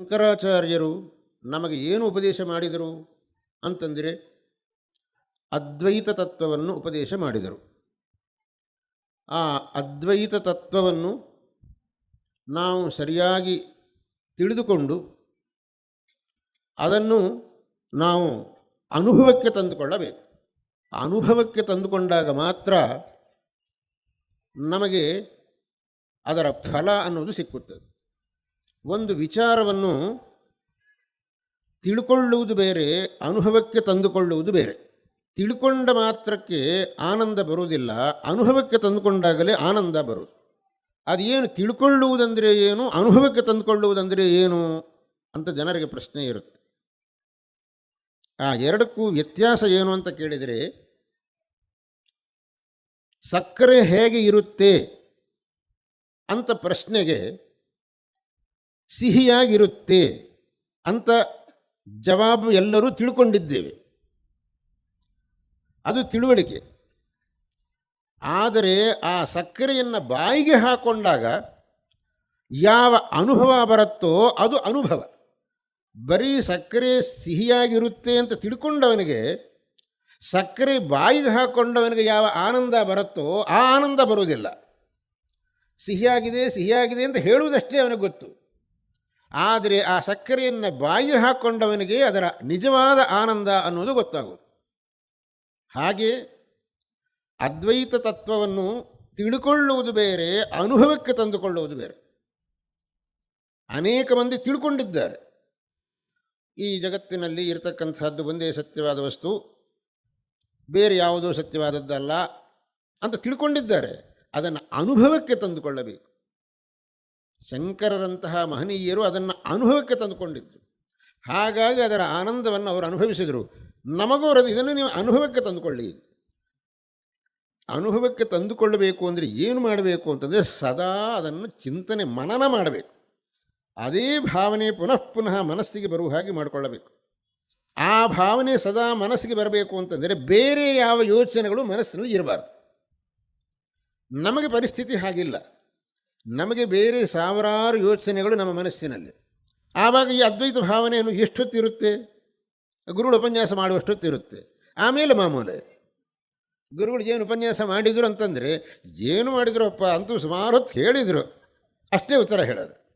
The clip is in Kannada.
ಶಂಕರಾಚಾರ್ಯರು ನಮಗೆ ಏನು ಉಪದೇಶ ಮಾಡಿದರು ಅಂತಂದರೆ ಅದ್ವೈತ ತತ್ವವನ್ನು ಉಪದೇಶ ಮಾಡಿದರು. ಆ ಅದ್ವೈತ ತತ್ವವನ್ನು ನಾವು ಸರಿಯಾಗಿ ತಿಳಿದುಕೊಂಡು ಅದನ್ನು ನಾವು ಅನುಭವಕ್ಕೆ ತಂದುಕೊಳ್ಳಬೇಕು. ಅನುಭವಕ್ಕೆ ತಂದುಕೊಂಡಾಗ ಮಾತ್ರ ನಮಗೆ ಅದರ ಫಲ ಅನ್ನೋದು ಸಿಕ್ಕುತ್ತದೆ. ಒಂದು ವಿಚಾರವನ್ನು ತಿಳ್ಕೊಳ್ಳುವುದು ಬೇರೆ, ಅನುಭವಕ್ಕೆ ತಂದುಕೊಳ್ಳುವುದು ಬೇರೆ. ತಿಳ್ಕೊಂಡ ಮಾತ್ರಕ್ಕೆ ಆನಂದ ಬರುವುದಿಲ್ಲ, ಅನುಭವಕ್ಕೆ ತಂದುಕೊಂಡಾಗಲೇ ಆನಂದ ಬರುವುದು. ಅದೇನು ತಿಳ್ಕೊಳ್ಳುವುದಂದರೆ ಏನು, ಅನುಭವಕ್ಕೆ ತಂದುಕೊಳ್ಳುವುದಂದರೆ ಏನು ಅಂತ ಜನರಿಗೆ ಪ್ರಶ್ನೆ ಇರುತ್ತೆ. ಆ ಎರಡಕ್ಕೂ ವ್ಯತ್ಯಾಸ ಏನು ಅಂತ ಕೇಳಿದರೆ, ಸಕ್ಕರೆ ಹೇಗೆ ಇರುತ್ತೆ ಅಂತ ಪ್ರಶ್ನೆಗೆ ಸಿಹಿಯಾಗಿರುತ್ತೆ ಅಂತ ಜವಾಬು ಎಲ್ಲರೂ ತಿಳ್ಕೊಂಡಿದ್ದೇವೆ. ಅದು ತಿಳುವಳಿಕೆ. ಆದರೆ ಆ ಸಕ್ಕರೆಯನ್ನು ಬಾಯಿಗೆ ಹಾಕೊಂಡಾಗ ಯಾವ ಅನುಭವ ಬರುತ್ತೋ ಅದು ಅನುಭವ. ಬರೀ ಸಕ್ಕರೆ ಸಿಹಿಯಾಗಿರುತ್ತೆ ಅಂತ ತಿಳ್ಕೊಂಡವನಿಗೆ, ಸಕ್ಕರೆ ಬಾಯಿಗೆ ಹಾಕೊಂಡವನಿಗೆ ಯಾವ ಆನಂದ ಬರುತ್ತೋ ಆ ಆನಂದ ಬರುವುದಿಲ್ಲ. ಸಿಹಿಯಾಗಿದೆ ಸಿಹಿಯಾಗಿದೆ ಅಂತ ಹೇಳುವುದಷ್ಟೇ ಅವನಿಗೆ ಗೊತ್ತು. ಆದರೆ ಆ ಸಕ್ಕರೆಯನ್ನು ಬಾಯಿ ಹಾಕ್ಕೊಂಡವನಿಗೆ ಅದರ ನಿಜವಾದ ಆನಂದ ಅನ್ನೋದು ಗೊತ್ತಾಗುವುದು. ಹಾಗೆ ಅದ್ವೈತ ತತ್ವವನ್ನು ತಿಳ್ಕೊಳ್ಳುವುದು ಬೇರೆ, ಅನುಭವಕ್ಕೆ ತಂದುಕೊಳ್ಳುವುದು ಬೇರೆ. ಅನೇಕ ಮಂದಿ ತಿಳ್ಕೊಂಡಿದ್ದಾರೆ. ಈ ಜಗತ್ತಿನಲ್ಲಿ ಇರತಕ್ಕಂಥದ್ದು ಒಂದೇ ಸತ್ಯವಾದ ವಸ್ತು, ಬೇರೆ ಯಾವುದೋ ಸತ್ಯವಾದದ್ದಲ್ಲ ಅಂತ ತಿಳ್ಕೊಂಡಿದ್ದಾರೆ. ಅದನ್ನು ಅನುಭವಕ್ಕೆ ತಂದುಕೊಳ್ಳಬೇಕು. ಶಂಕರರಂತಹ ಮಹನೀಯರು ಅದನ್ನು ಅನುಭವಕ್ಕೆ ತಂದುಕೊಂಡಿದ್ದರು ಹಾಗಾಗಿ ಅದರ ಆನಂದವನ್ನು ಅವರು ಅನುಭವಿಸಿದರು. ನಮಗೂ ಅದು ಇದನ್ನು ನೀವು ಅನುಭವಕ್ಕೆ ತಂದುಕೊಳ್ಳಿ. ಅನುಭವಕ್ಕೆ ತಂದುಕೊಳ್ಳಬೇಕು ಅಂದರೆ ಏನು ಮಾಡಬೇಕು ಅಂತಂದರೆ ಸದಾ ಅದನ್ನು ಚಿಂತನೆ, ಮನನ ಮಾಡಬೇಕು. ಅದೇ ಭಾವನೆ ಪುನಃ ಪುನಃ ಮನಸ್ಸಿಗೆ ಬರುವ ಹಾಗೆ ಮಾಡಿಕೊಳ್ಳಬೇಕು. ಆ ಭಾವನೆ ಸದಾ ಮನಸ್ಸಿಗೆ ಬರಬೇಕು ಅಂತಂದರೆ ಬೇರೆ ಯಾವ ಯೋಚನೆಗಳು ಮನಸ್ಸಿನಲ್ಲಿ ಇರಬಾರ್ದು. ನಮಗೆ ಪರಿಸ್ಥಿತಿ ಹಾಗಿಲ್ಲ. ನಮಗೆ ಬೇರೆ ಸಾವಿರಾರು ಯೋಚನೆಗಳು ನಮ್ಮ ಮನಸ್ಸಿನಲ್ಲಿ. ಆವಾಗ ಈ ಅದ್ವೈತ ಭಾವನೆಯನ್ನು ಎಷ್ಟೊತ್ತಿರುತ್ತೆ? ಗುರುಗಳು ಉಪನ್ಯಾಸ ಮಾಡುವಷ್ಟೊತ್ತಿರುತ್ತೆ ಆಮೇಲೆ ಮಾಮೂಲೆ. ಗುರುಗಳು ಏನು ಉಪನ್ಯಾಸ ಮಾಡಿದರು ಅಂತಂದರೆ, ಏನು ಮಾಡಿದ್ರಪ್ಪ ಅಂತೂ ಸುಮಾರು ಹೊತ್ತು ಹೇಳಿದರು. ಅಷ್ಟೇ ಉತ್ತರ ಹೇಳೋದು.